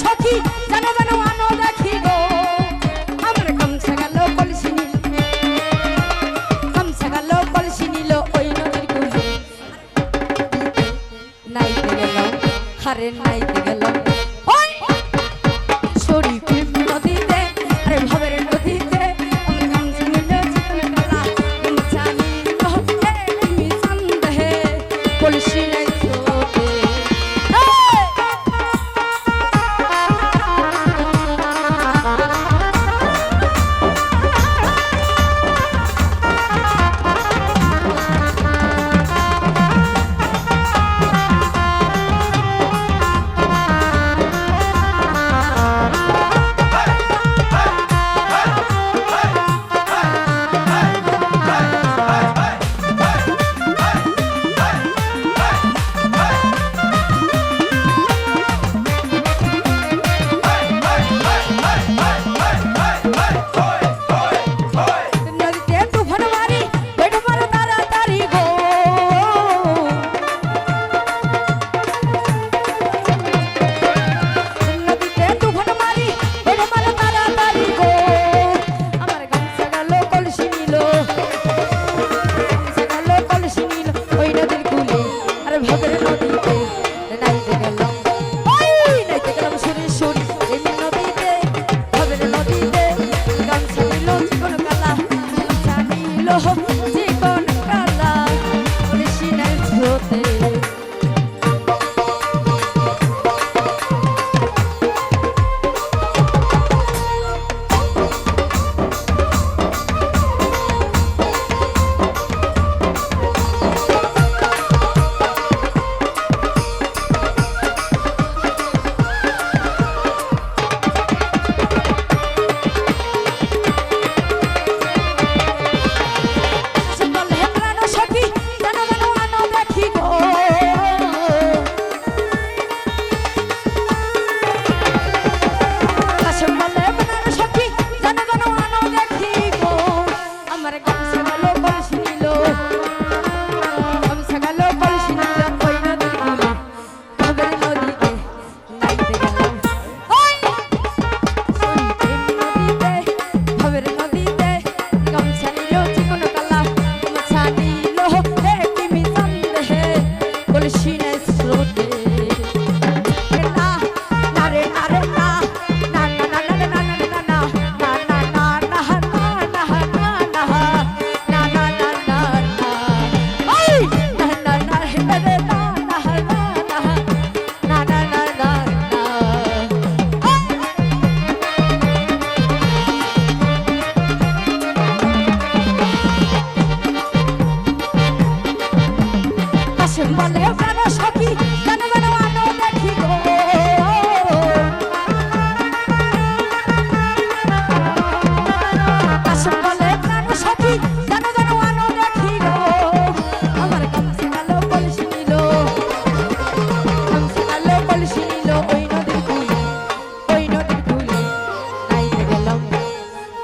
সখী যেন যেন আনো, দেখি গো। আমার গামছা গেল, কলসি নিল। নাইতে গেল হারে নাইতে গেল ওই ভালোবাসি